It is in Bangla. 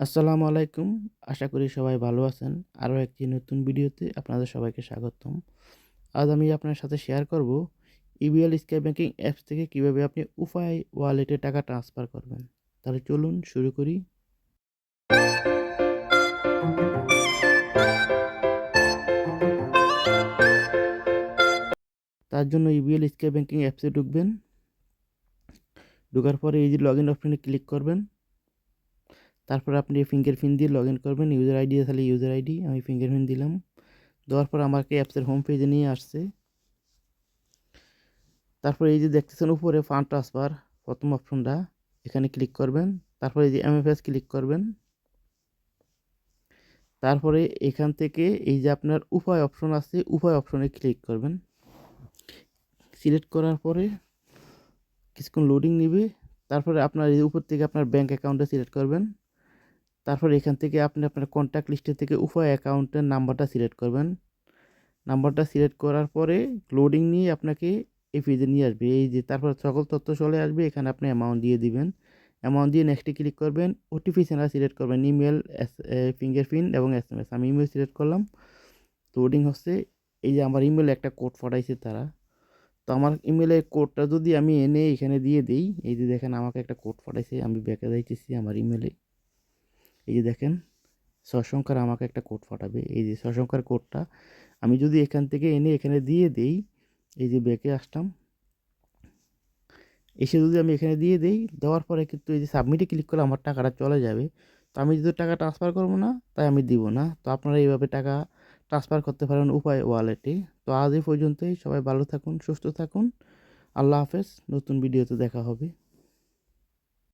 আসসালামু আলাইকুম। আশা করি সবাই ভালো আছেন। আরও একটি নতুন ভিডিওতে আপনাদের সবাইকে স্বাগতম। আজ আমি আপনার সাথে শেয়ার করব ইবিএল স্কাই ব্যাংকিং অ্যাপস থেকে কীভাবে আপনি উপায় ওয়ালেটে টাকা ট্রান্সফার করবেন। তাহলে চলুন শুরু করি। তার জন্য ইবিএল স্কাই ব্যাংকিং অ্যাপসে ঢুকবেন। ঢোকার পরে এই যে লগ ইন অপশানে ক্লিক করবেন। তারপর আপনি ফিঙ্গারপ্রিন্ট দিয়ে লগ ইন করবেন ইউজার আইডি তাহলে ইউজার আইডি আমি ফিঙ্গারপ্রিন্ট দিলাম। দেওয়ার পর আমাকে অ্যাপসের হোম পেজে নিয়ে আসছে। তারপর এই যে দেখতেছেন উপরে ফান্ড ট্রান্সফার প্রথম অপশনটা এখানে ক্লিক করবেন। তারপরে এই যে এমএফএস ক্লিক করবেন। তারপরে এখান থেকে এই যে আপনার উপায় অপশন আছে, উপায় অপশনে ক্লিক করবেন। সিলেক্ট করার পরে কিছুক্ষণ লোডিং নেবে। তারপরে আপনার এই উপর থেকে আপনার ব্যাঙ্ক অ্যাকাউন্টটা সিলেক্ট করবেন। তারপর এখান থেকে আপনি আপনার কন্ট্যাক্ট লিস্টে থেকে উপায় অ্যাকাউন্টের নাম্বারটা সিলেক্ট করবেন। নাম্বারটা সিলেক্ট করার পরে লোডিং নিয়ে আপনাকে এই পেজে নিয়ে আসবে। এই যে তারপর সকল তথ্য চলে আসবে, এখানে আপনি অ্যামাউন্ট দিয়ে দিবেন। অ্যামাউন্ট দিয়ে নেক্সটে ক্লিক করবেন ওটিপি চ্যানেল সিলেক্ট করবেন। ইমেল ফিঙ্গারপ্রিন্ট এবং এস এম এস আমি ইমেল সিলেক্ট করলাম লোডিং হচ্ছে। এই যে আমার ইমেলে একটা কোড পাঠাইছে তারা। তো আমার ইমেলের কোডটা যদি আমি এনে এখানে দিয়ে দিই, এই যে দেখেন আমাকে একটা কোড পাঠাইছে, আমি ব্যাকে যাইতেছি আমার ইমেলে এই যে দেখেন সসংখ্যার আমাকে একটা কোড পাঠাবে। এই যে সসংখ্যার কোডটা আমি যদি এখান থেকে এনে এখানে দিয়ে দেই, এই যে ব্যাকে আসলাম, এসে যদি আমি এখানে দিয়ে দেই, দেওয়ার পরে কিন্তু এই যে সাবমিটে ক্লিক করলে আমার টাকাটা চলে যাবে। তো আমি যদি টাকা ট্রান্সফার করব না, তাই আমি দিব না। তো আপনারা এইভাবে টাকা ট্রান্সফার করতে পারেন উপায় ওয়ালেটে তো আজ এই পর্যন্তই। সবাই ভালো থাকুন, সুস্থ থাকুন। আল্লাহ হাফেজ। নতুন ভিডিওতে দেখা হবে।